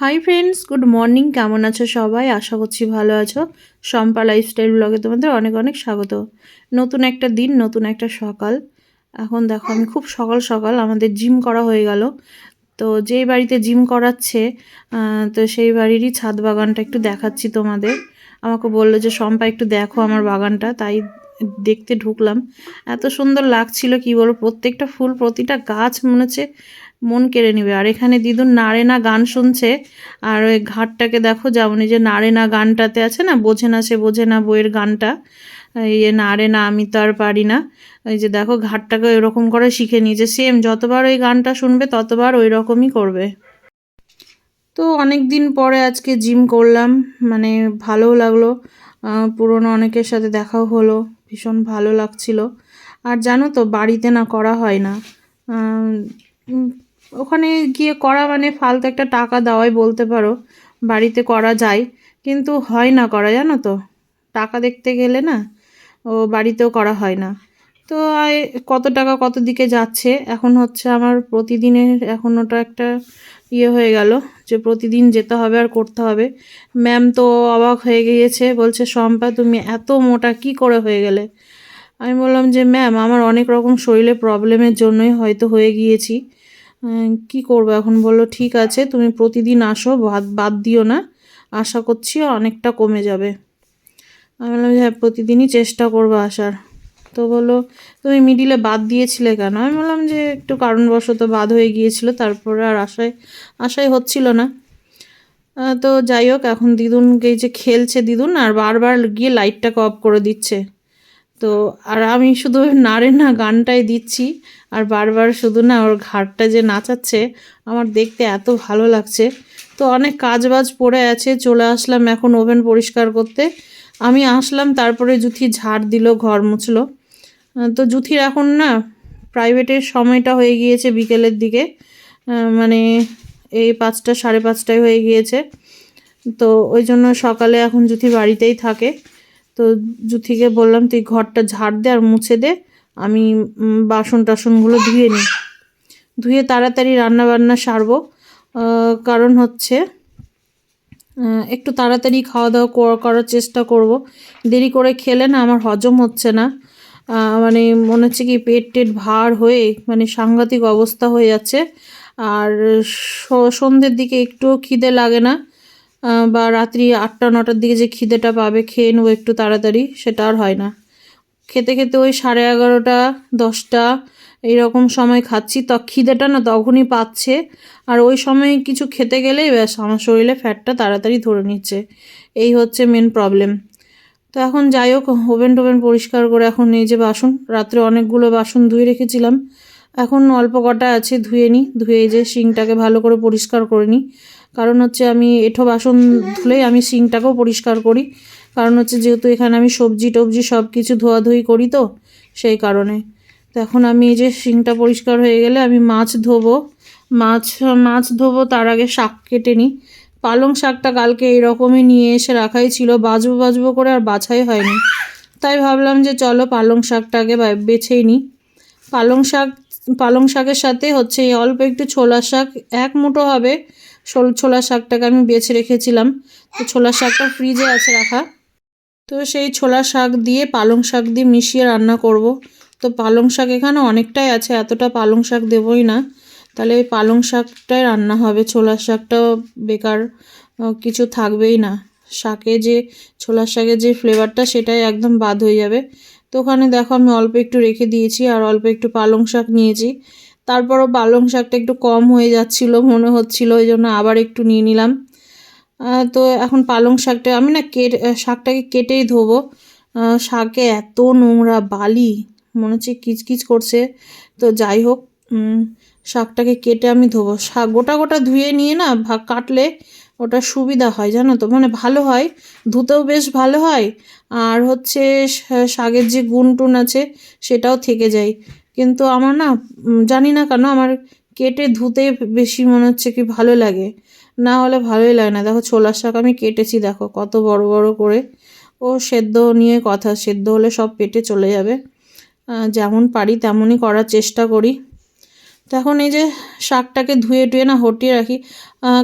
Hi friends good morning কেমন আছো সবাই? আশা করছি ভালো আছো। শম্পা লাইফস্টাইল ব্লগে তোমাদের অনেক অনেক স্বাগত। নতুন একটা দিন, নতুন একটা সকাল। এখন দেখো, আমি খুব সকাল সকাল, আমাদের জিম করা হয়ে গেল। তো যেই বাড়িতে জিম করাচ্ছে তো সেই বাড়িরই ছাদ বাগানটা একটু দেখাচ্ছি তোমাদের। আমাকে বলল যে শম্পা একটু দেখো আমার বাগানটা। তাই দেখতে ঢুকলাম। এত সুন্দর লাগছিল, কি বলব, প্রত্যেকটা ফুল, প্রতিটা গাছ মনে হচ্ছে মন কেড়ে নেবে। আর এখানে দিদুন নারে না গান শুনছে, আর ওই ঘাটটাকে দেখো যেমন যে নারে না গানটাতে আছে না, বোঝে না সে বোঝে না বইয়ের গানটা। এই যে নারে না আমি তো আর পারি না। এই যে দেখো, ঘাটটাকে এরকম করে শিখে নিয়েছে। সেম যতবার ওই গানটা শুনবে, ততবার ওই রকমই করবে। তো অনেক দিন পরে আজকে জিম করলাম মানে ভালোও লাগল। পুরনো অনেকের সাথে দেখাও হলো, ভীষণ ভালো লাগছিল। আর জানো তো, বাড়িতে না করা হয় না। ওখানে গিয়ে করা মানে ফালতু একটা টাকা দেওয়াই বলতে পারো। বাড়িতে করা যায়, কিন্তু হয় না করা, জানো তো? টাকা দেখতে গেলে না, ও বাড়িতেও করা হয় না। তো কত টাকা কত দিকে যাচ্ছে? এখন হচ্ছে আমার প্রতিদিনের, এখন ওটা একটা ইয়ে হয়ে গেল যে প্রতিদিন যেতে হবে আর করতে হবে। ম্যাম তো অবাক হয়ে গিয়েছে, বলছে, শম্পা, তুমি এত মোটা, কি করে হয়ে গেলে? আমি বললাম যে, ম্যাম, আমার অনেক রকম শরীরে প্রবলেমের জন্যই হয়তো হয়ে গিয়েছি। কি করব এখন বলল, ঠিক আছে, তুমি প্রতিদিন আসো বাদ বাদ দিও না। আশা করছি অনেকটা কমে যাবে। আমি বললাম হ্যাঁ প্রতিদিনই চেষ্টা করব আসার। তো বলল, তুমি মিডিলে বাদ দিয়েছিলে কেন? আমি বললাম যে, একটু কারণবশত বাদ হয়ে গিয়েছিল, তারপরে আর আশায় আশাই হচ্ছিল না। তো যাই হোক, এখন দিদুনকে যে খেলছে দিদুন, আর বারবার গিয়ে লাইটটাকে অফ করে দিচ্ছে। তো আর আমি শুধু নারে না গানটাই দিচ্ছি, আর বারবার শুধু না ওর ঘাটটা যে নাচাচ্ছে, আমার দেখতে এত ভালো লাগছে। তো অনেক কাজ বাজ পড়ে আছে, চলে আসলাম এখন ওভেন পরিষ্কার করতে। আমি আসলাম, তারপরে জুথি ঝাড় দিল, ঘর মুছলো। তো জুথির এখন না প্রাইভেটের সময়টা হয়ে গিয়েছে বিকেলের দিকে। মানে এই পাঁচটা, সাড়ে পাঁচটায় হয়ে গিয়েছে। তো ওই জন্য সকালে এখন জুথি বাড়িতেই থাকে। তো জুথিকে বললাম, তুই ঘরটা ঝাড় দে আর মুছে দে, আমি বাসন টাসনগুলো ধুয়ে নিই। ধুয়ে তাড়াতাড়ি রান্না বান্না সারবো কারণ হচ্ছে একটু তাড়াতাড়ি খাওয়া দাওয়া কর- করার চেষ্টা করব। দেরি করে খেলে না আমার হজম হচ্ছে না। মানে মনে হচ্ছে কি পেট টেট ভার হয়ে মানে সাংঘাতিক অবস্থা হয়ে যাচ্ছে। আর সন্ধ্যের দিকে একটুও খিদে লাগে না। বা রাত্রি আটটা, নটার দিকে যে খিদেটা পাবে, খেয়ে নেব একটু তাড়াতাড়ি, সেটা আর হয় না। খেতে খেতে ওই সাড়ে এগারোটা, দশটা, এইরকম সময় খাচ্ছি। তো খিদেটা না তখনই পাচ্ছে। আর ওই সময় কিছু খেতে গেলেই ব্যাস, আমার শরীরে ফ্যাটটা তাড়াতাড়ি ধরে নিচ্ছে। এই হচ্ছে মেন প্রবলেম তো এখন যাই হোক ওভেন টোভেন পরিষ্কার করে এখন এই যে বাসন, রাত্রে অনেকগুলো বাসন ধুয়ে রেখেছিলাম। এখন অল্প কটা আছে, ধুয়ে নিই ধুয়ে যে সিংটাকে ভালো করে পরিষ্কার করে নিই কারণ হচ্ছে আমি এঁঠো বাসন ধুলেই আমি শিংটাকেও পরিষ্কার করি। কারণ হচ্ছে যেহেতু এখানে আমি সবজি টবজি সব কিছু ধোয়াধুয়ি করি তো, সেই কারণে। তো এখন আমি এই যে শিংটা পরিষ্কার হয়ে গেলে আমি মাছ ধোবো। মাছ মাছ ধোবো তার আগে শাক কেটে নিই পালং শাকটা কালকে এইরকমই নিয়ে এসে রাখাই ছিল, বাজবো বাজবো করে আর বাছাই হয়নি। তাই ভাবলাম যে চলো পালং শাকটাকে বেছেই নিই পালং শাক পালং শাকের সাথে হচ্ছে এই অল্প একটু ছোলা শাক, এক মুঠো হবে। ছোল- ছোলা শাকটাকে আমি বেছে রেখেছিলাম। তো ছোলা শাকটা ফ্রিজে আছে রাখা। তো সেই ছোলা শাক দিয়ে পালং শাক দিয়ে মিশিয়ে রান্না করব। তো পালং শাক এখানে অনেকটাই আছে, এতটা পালং শাক দেবই না। তাহলে ওই পালং শাকটাই রান্না হবে। ছোলা শাকটাও বেকার কিছু থাকবেই না। শাকে যে ছোলার শাকের যে ফ্লেভারটা সেটাই একদম বাদ হয়ে যাবে। তো ওখানে দেখো আমি অল্প একটু রেখে দিয়েছি আর অল্প একটু পালং শাক নিয়েছি। তারপরও পালং শাকটা একটু কম হয়ে যাচ্ছিল, মনে হচ্ছিল, ওই জন্য আবার একটু নিয়ে নিলাম। তো এখন পালং শাকটা, আমি না কেটে শাকটাকে কেটেই ধোবো। শাকে এত নোংরা বালি, মনে হচ্ছে কিচকিচ করছে। তো যাই হোক শাকটাকে কেটে আমি ধোবো। শাক গোটা গোটা ধুয়ে নিয়ে না কাটলে ওটা সুবিধা হয়, জানো তো? মানে ভালো হয়, ধুতেও বেশ ভালো হয়, আর হচ্ছে শা- শাকের যে গুণ টুন আছে সেটাও থেকে যায়। কিন্তু আমার না জানি না কেন আমার কেটে ধুতে বেশি মনে হচ্ছে কি ভালো লাগে। না হলে ভালোই লাগে না। দেখো ছোলার শাক আমি কেটেছি, দেখো কত বড় বড় করে। ও সেদ্ধ নিয়ে কথা, সেদ্ধ হলে সব পেটে চলে যাবে। যেমন পারি তেমনই করার চেষ্টা করি। তো এখন এই যে শাকটাকে ধুয়ে টুয়ে না হটিয়ে রাখি।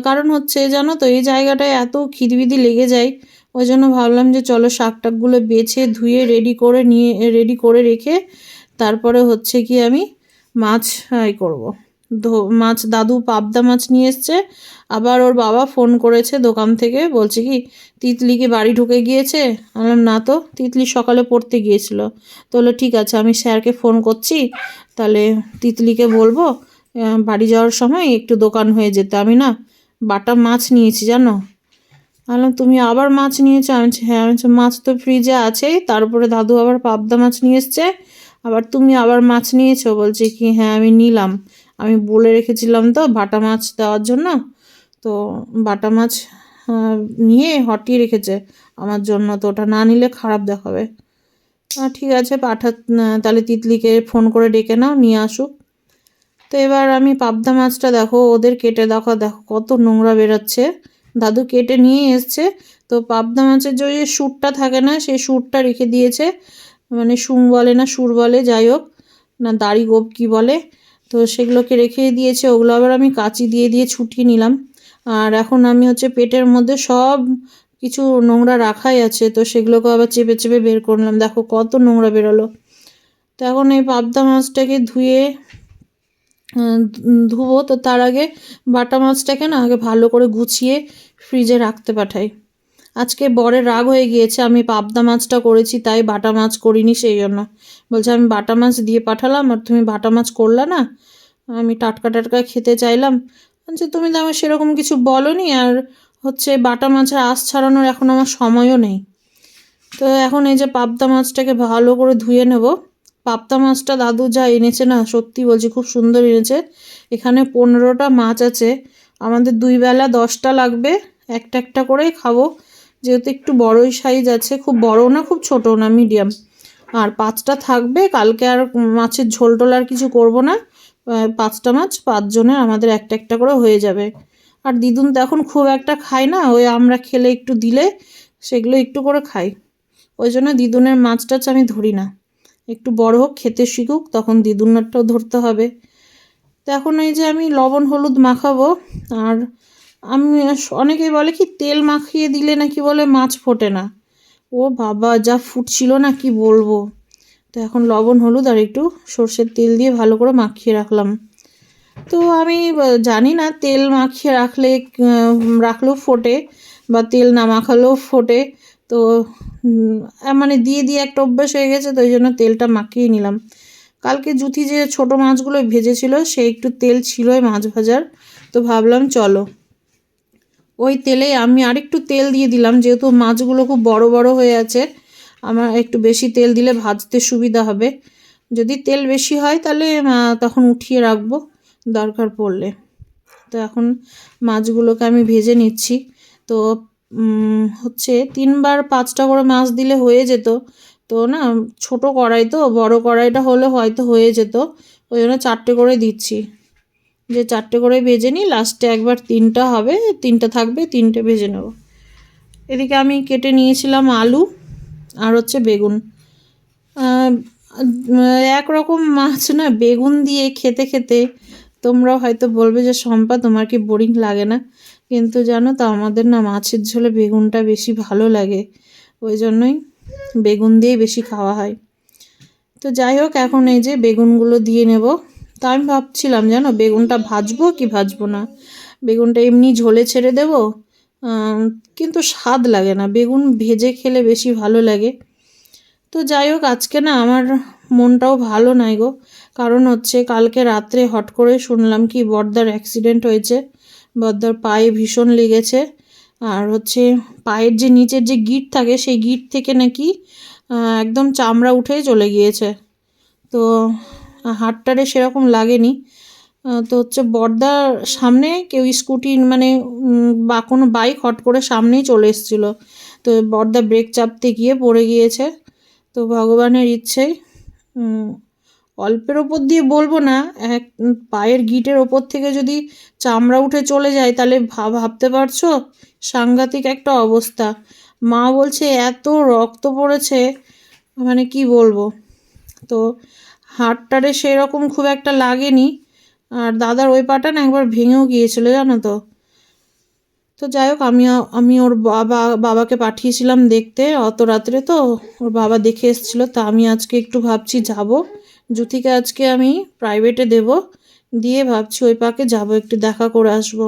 কারণ হচ্ছে জানো তো, এই জায়গাটায় এত খিদিবিদি লেগে যায়, ওই জন্য ভাবলাম যে চলো শাকটাকগুলো বেছে ধুয়ে রেডি করে নিয়ে রেডি করে রেখে তারপরে হচ্ছে কি আমি মাছ ফ্রাই করব। মাছ, দাদু পাবদা মাছ নিয়ে এসছে। আবার ওর বাবা ফোন করেছে দোকান থেকে, বলছে কি তিতলি কি বাড়ি ঢুকে গিয়েছে? বললাম, না তো, তিতলি সকালে পড়তে গিয়েছিল। তো বলল, ঠিক আছে, আমি স্যারকে ফোন করছি, তাহলে তিতলিকে বলব বাড়ি যাওয়ার সময় একটু দোকান হয়ে যেতে। আমি না, বাটা মাছ নিয়েছি, জানো? বললাম, তুমি আবার মাছ নিয়েছো? আমি হ্যাঁ। আমি মাছ তো ফ্রিজে আছেই তারপরে দাদু আবার পাবদা মাছ নিয়ে এসছে, আবার তুমি আবার মাছ নিয়েছো? বলছে কি হ্যাঁ আমি নিলাম। আমি বলে রেখেছিলাম তো বাটা মাছ দেওয়ার জন্য। তো বাটা মাছ নিয়ে হটিয়ে রেখেছে আমার জন্য। তো ওটা না নিলে খারাপ দেখাবে। ঠিক আছে, পাঠা তাহলে তিতলিকে ফোন করে ডেকে নাও, নিয়ে আসুক। তো এবার আমি পাবদা মাছটা দেখো, ওদের কেটে দেখো দেখো কত নোংরা বেরোচ্ছে। দাদু কেটে নিয়ে এসছে। তো পাবদা মাছের যে ওই সুরটা থাকে না, সেই সুরটা রেখে দিয়েছে। মানে সুং বলে না, সুর বলে, যাই হোক। না, দাড়ি গোপ কী বলে। তো সেগুলোকে রেখে দিয়েছে, ওগুলো আবার আমি কাঁচি দিয়ে দিয়ে ছুটিয়ে নিলাম। আর এখন আমি হচ্ছে পেটের মধ্যে সব কিছু নোংরা রাখাই আছে, তো সেগুলোকে আবার চেপে চেপে বের করলাম দেখো কত নোংরা বেরোলো। তো এখন এই পাবদা মাছটাকে ধুয়ে ধুবো। তো তার আগে বাটা মাছটাকে না আগে ভালো করে গুছিয়ে ফ্রিজে রাখতে পাঠাই। আজকে বরের রাগ হয়ে গিয়েছে, আমি পাবদা মাছটা করেছি, তাই বাটা মাছ করিনি সেই জন্য। বলছে, আমি বাটা মাছ দিয়ে পাঠালাম, আর তুমি বাটা মাছ করলে না? আমি টাটকা টাটকা খেতে চাইলাম। বলছে, তুমি তো আমার সেরকম কিছু বলনি, আর হচ্ছে বাটা মাছের আঁশ ছাড়ানোর এখন আমার সময়ও নেই। তো এখন এই যে পাবদা মাছটাকে ভালো করে ধুয়ে নেব। পাবদা মাছটা দাদু যা এনেছে না, সত্যি বলছি, খুব সুন্দর এনেছে। এখানে পনেরোটা মাছ আছে, আমাদের দুই বেলা দশটা লাগবে, একটা একটা করেই খাব। যেহেতু একটু বড়ই সাইজ আছে, খুব বড় না, খুব ছোট না মিডিয়াম আর পাঁচটা থাকবে, কালকে আর মাছের ঝোল টোল আর কিছু করব না। পাঁচটা মাছ পাঁচজনের আমাদের একটা একটা করে হয়ে যাবে। আর দিদুন তো এখন খুব একটা খায় না, ওই আমরা খেলে একটু দিলে সেগুলো একটু করে খাই ওই জন্য দিদুনের মাছ টাছ আমি ধরি না। একটু বড় হোক, খেতে শিখুক, তখন দিদুনারটাও ধরতে হবে। তো এখন এই যে আমি লবণ, হলুদ মাখাবো, আর আমি অনেকেই বলে কি, তেল মাখিয়ে দিলে নাকি বলে মাছ ফোটে না। ও বাবা, যা ফুটছিল না, কি বলব? তো এখন লবণ, হলুদ আর একটু সর্ষের তেল দিয়ে ভালো করে মাখিয়ে রাখলাম। তো আমি জানি না, তেল মাখিয়ে রাখলে রাখলেও ফোটে বা তেল না মাখালেও ফোটে। তো মানে দিয়ে দিয়ে একটা অভ্যাস হয়ে গেছে, তো ওই জন্য তেলটা মাখিয়ে নিলাম। কালকে জুথি যে ছোট মাছগুলো ভেজেছিল, সে একটু তেল ছিলই মাছ ভাজার। তো ভাবলাম চলো। ওই তেলে আমি আরেকটু তেল দিয়ে দিলাম, যেহেতু মাছগুলো খুব বড় বড় হয়ে আছে। আমার একটু বেশি তেল দিলে ভাজতে সুবিধা হবে। যদি তেল বেশি হয় তাহলে তখন উঠিয়ে রাখব দরকার পড়লে। তো এখন মাছগুলোকে আমি ভেজে নিচ্ছি। তো হচ্ছে তিনবার পাঁচটা করে মাছ দিলে হয়ে যেত। তো না, ছোট কড়াই তো, বড় কড়াইটা হলে হয়তো হয়ে যেত। ওই জন্য চারটে করে দিচ্ছি। যে চারটে করে ভেজে নিই, লাস্টে একবার তিনটা হবে, তিনটা থাকবে, তিনটে ভেজে নেব। এদিকে আমি কেটে নিয়েছিলাম আলু আর হচ্ছে বেগুন। একরকম মাছ না, বেগুন দিয়ে খেতে খেতে তোমরাও হয়তো বলবে যে, শম্পা, তোমার কি বোরিং লাগে না? কিন্তু জানো তো, আমাদের না মাছের ঝোলে বেগুনটা বেশি ভালো লাগে। ওই জন্যই বেগুন দিয়েই বেশি খাওয়া হয়। তো যাই হোক, এখন এই যে বেগুনগুলো দিয়ে নেব। তা আমি ভাবছিলাম, জানো, বেগুনটা ভাজবো কি ভাজবো না? বেগুনটা এমনি ঝোলে ছেড়ে দেব। কিন্তু স্বাদ লাগে না। বেগুন ভেজে খেলে বেশি ভালো লাগে। তো যাই হোক, আজকে না আমার মনটাও ভালো নাই গো। কারণ হচ্ছে কালকে রাত্রে হট করে শুনলাম কি বর্দার অ্যাক্সিডেন্ট হয়েছে। বর্দার পায়ে ভীষণ লেগেছে। আর হচ্ছে পায়ের যে নিচের যে গিট থাকে, সেই গিট থেকে নাকি একদম চামড়া উঠে চলে গিয়েছে। তো হাটটারে সেরকম লাগেনি। তো হচ্ছে বর্দার সামনে কেউ স্কুটি মানে বা কোনো বাইক হট করে সামনেই চলে এসেছিল। তো বর্দা ব্রেক চাপতে গিয়ে পড়ে গিয়েছে। তো ভগবানের ইচ্ছেই অল্পের ওপর দিয়ে বলব না, এক পায়ের গিটের ওপর থেকে যদি চামড়া উঠে চলে যায়, তাহলে ভাব ভাবতে পারছ? সাংঘাতিক একটা অবস্থা। মা বলছে, এত রক্ত পড়েছে মানে কি বলব? তো হাড়টারে সেরকম খুব একটা লাগেনি। আর দাদার ওই পাটা না একবার ভেঙেও গিয়েছিল, জানো তো। তো যাই হোক আমি আমি ওর বাবা, বাবাকে পাঠিয়েছিলাম দেখতে অত রাত্রে তো। ওর বাবা দেখে এসেছিল, তা আমি আজকে একটু ভাবছি যাব। জ্যোতিকে আজকে আমি প্রাইভেটে দেব। দিয়ে ভাবছি ওই পাকে যাব, একটু দেখা করে আসব।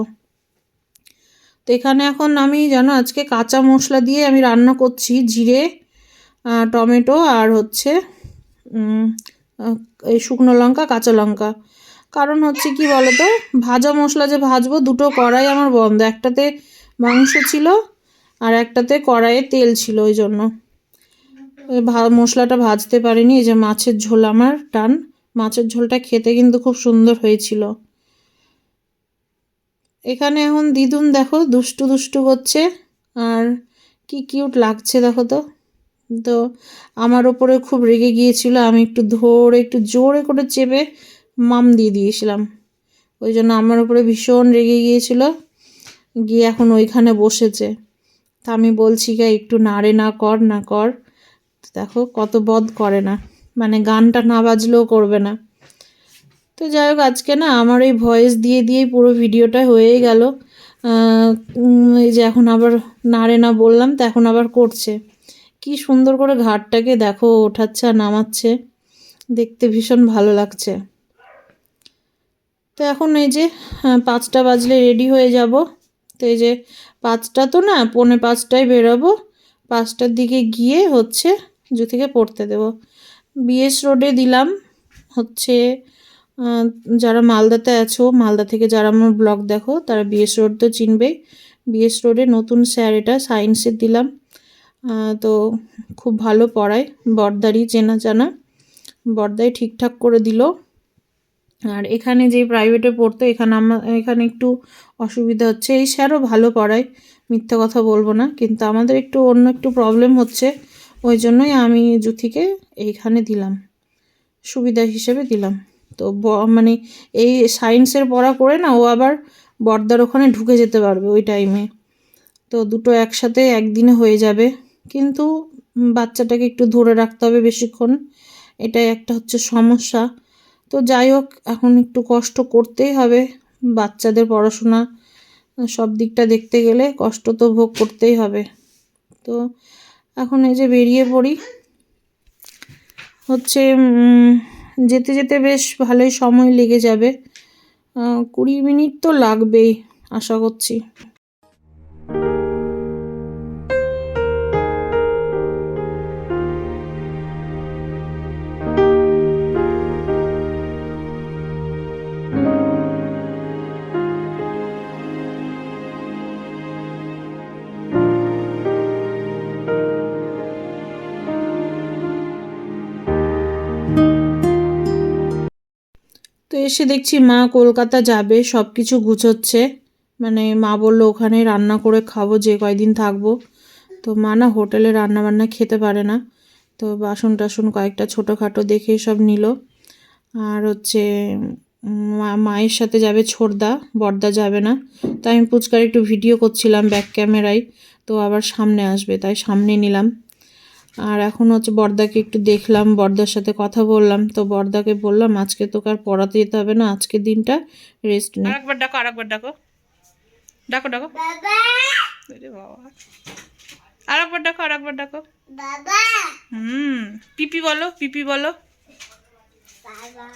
তো এখানে এখন আমি, জানো, আজকে কাঁচা মশলা দিয়ে আমি রান্না করছি, জিরে টমেটো আর হচ্ছে এই শুকনো লঙ্কা, কাঁচা লঙ্কা। কারণ হচ্ছে কি বলতো, ভাজা মশলা যে ভাজবো, দুটো কড়াই আমার বন্ধ। একটাতে মাংস ছিল আর একটাতে কড়াইয়ে তেল ছিল ওই জন্য। মশলাটা ভাজতে পারিনি। এই যে মাছের ঝোল আমার টান। মাছের ঝোলটা খেতে কিন্তু খুব সুন্দর হয়েছিল। এখানে এখন দিদুন দেখো, দুষ্টু দুষ্টু করছে। আর কি কিউট লাগছে দেখো তো। তো আমার ওপরে খুব রেগে গিয়েছিল। আমি একটু ধরে, একটু জোরে করে চেপে মাম দিয়ে দিয়েছিলাম। ওই জন্য আমার ওপরে ভীষণ রেগে গিয়েছিল। গিয়ে এখন ওইখানে বসেছে। তা আমি বলছি গা একটু নাড়ে না কর না কর। দেখো কত বদ করে না। মানে গানটা না বাজলেও করবে না। তো যাই হোক, আজকে না আমার এই ভয়েস দিয়ে দিয়েই পুরো ভিডিওটা হয়ে গেল। এই যে এখন আবার নাড়ে না বললাম, তো এখন আবার করছে। কি সুন্দর করে ঘাটটাকে দেখো, ওঠাচ্ছে আর নামাচ্ছে। দেখতে ভীষণ ভালো লাগছে। তো এখন এই যে পাঁচটা বাজলে রেডি হয়ে যাব। তো এই যে পাঁচটা তো না, পৌনে পাঁচটায় বেরোবো। পাঁচটার দিকে গিয়ে হচ্ছে জুতিকে পড়তে দেব। বিএস রোডে দিলাম হচ্ছে যারা মালদাতে আছো, মালদা থেকে যারা আমার ব্লগ দেখো, তারা বিএস রোড তো চিনবেই। বিএস রোডে নতুন স্যার এটা সায়েন্সের দিলাম। তো খুব ভালো পড়ায়। বর্দারই চেনা জানা। বর্দাই ঠিকঠাক করে দিল। আর এখানে যে প্রাইভেটে পড়তো, এখানে আমার এখানে একটু অসুবিধা হচ্ছে। এই স্যারও ভালো পড়ায়, মিথ্যা কথা বলব না। কিন্তু আমাদের একটু অন্য একটু প্রবলেম হচ্ছে। ওই জন্যই আমি জুথিকে এইখানে দিলাম। সুবিধা হিসেবে দিলাম। তো মানে এই সায়েন্সের পড়া করে না, ও আবার বর্দার ওখানে ঢুকে যেতে পারবে ওই টাইমে তো দুটো একসাথে একদিনে হয়ে যাবে। কিন্তু বাচ্চাটাকে একটু ধরে রাখতে হবে বেশিক্ষণ। এটাই একটা হচ্ছে সমস্যা। তো যাই হোক, এখন একটু কষ্ট করতেই হবে। বাচ্চাদের পড়াশোনা সব দিকটা দেখতে গেলে কষ্ট তো ভোগ করতেই হবে। তো এখন এই যে বেরিয়ে পড়ি, হচ্ছে যেতে যেতে বেশ ভালোই সময় লেগে যাবে। কুড়ি মিনিট তো লাগবেই, আশা করছি। এসে দেখছি মা কলকাতা যাবে সব কিছু গুছোচ্ছে। মানে মা বলল, ওখানে রান্না করে খাব, যে কয়দিন থাকব। তো মা না হোটেলে রান্না বান্না খেতে পারে না। তো বাসন টাসন কয়েকটা ছোটোখাটো দেখে সব নিল। আর হচ্ছে মায়ের সাথে যাবে ছোড়দা বড়দা যাবে না। তাই আমি পুচকার একটু ভিডিও করছিলাম ব্যাক ক্যামেরায়। তো আবার সামনে আসবে, তাই সামনে নিলাম। আর এখন হচ্ছে বর্দাকে একটু দেখলাম বর্দার সাথে কথা বললাম। তো বর্দাকে বললাম আজকে তোকে আর পড়াতে যেতে হবে না আজকের দিনটা রেস্ট নে। আরেকবার ডাকো আরেকবার ডাকো। ডাকো ডাকো। আরে বাবা। আরেকবার ডাকো আরেকবার ডাকো। বাবা। হুম পিপি বলো পিপি বলো। বাবা।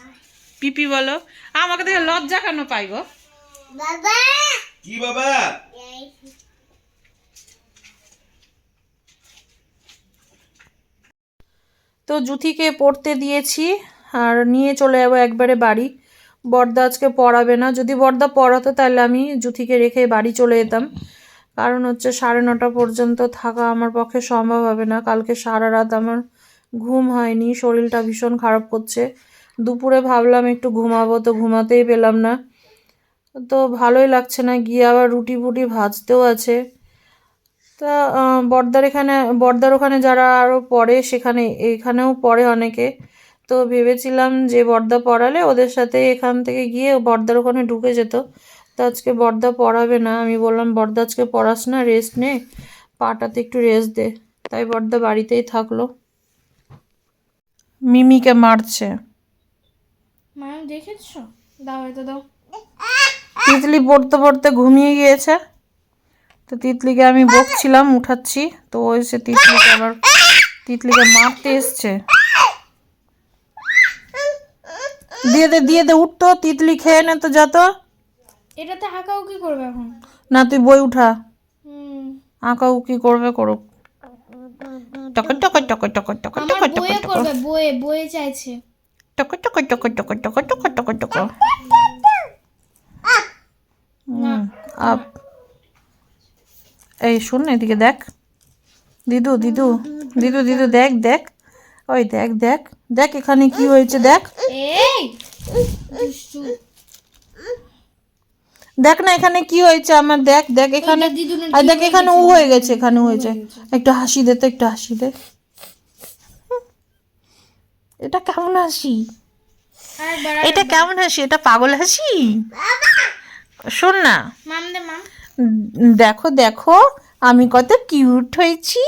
পিপি বলো। আমাকে দেখে লজ্জা কেন পাই গো বাবা। কি বাবা? তো জুথিকে পড়তে দিয়েছি আর নিয়ে চলে যাব একবারে বাড়ি। বর্দা আজকে পড়াবে না। যদি বর্দা পড়াতো তাহলে আমি জুথিকে রেখে বাড়ি চলে যেতাম। কারণ হচ্ছে সাড়ে নটা পর্যন্ত থাকা আমার পক্ষে সম্ভব হবে না। কালকে সারা রাত আমার ঘুম হয়নি, শরীরটা ভীষণ খারাপ করছে। দুপুরে ভাবলাম একটু ঘুমাবো, তো ঘুমাতেই পেলাম না। তো ভালোই লাগছে না। গিয়ে আবার রুটি ফুটি ভাজতেও আছে। তা বর্দার এখানে বর্দার ওখানে যারা আরও পড়ে সেখানে এখানেও পড়ে অনেকে। তো ভেবেছিলাম যে বর্দা পড়ালে ওদের সাথে এখান থেকে গিয়ে বর্দার ওখানে ঢুকে যেত। তো আজকে বর্দা পড়াবে না। আমি বললাম বর্দা আজকে পড়াস না রেস্ট নে। পাটাতে একটু রেস্ট দে। তাই বর্দা বাড়িতেই থাকল। মিমিকে মারছে। মা দেখেছ? দাও এটা দাও। তিতলি পড়তে পড়তে ঘুমিয়ে গিয়েছে। তো তিতলিকে আমি বকছিলাম উঠাচ্ছি তো ও এসে তিতলিকে আবার তিতলিকে মারতে এসছে দিয়ে দে দিয়ে দে উঠতো তিতলি খেয়ে নে তো যত এটাতে হাঁকাও কি করবে এখন না তুই বই উঠা হুম আঁকাও কি করবে করুক টকর টকর টকর টকর টকর টকর টকর করবে বইয়ে বইয়ে চাইছে টকর টকর টকর টকর টকর টকর টকর টকর আপ এই শোন এদিকে দেখ। দিদু দিদু দিদু দিদু দেখ দেখ। ওই দেখ দেখ দেখ এখানে কি হয়েছে দেখ। দেখ না এখানে কি হয়েছে আমার দেখ দেখ এখানে আর দেখ এখানে ও হয়ে গেছে এখানে হয়েছে। একটু হাসি দে তো একটু হাসি দে। এটা কেমন হাসি? এটা কেমন হাসি? এটা পাগল হাসি? শোন না। মাম দে মাম। দেখো দেখো আমি কত কিউট হয়েছি।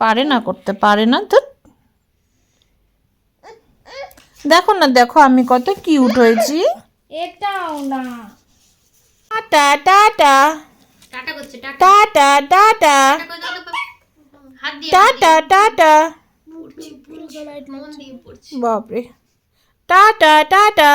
পারে না করতে পারে না তো। দেখো না দেখো আমি কত কিউট হয়েছি। এটাও না। Tata tata. Tata tata. Tata tata. বাপরে। Tata tata.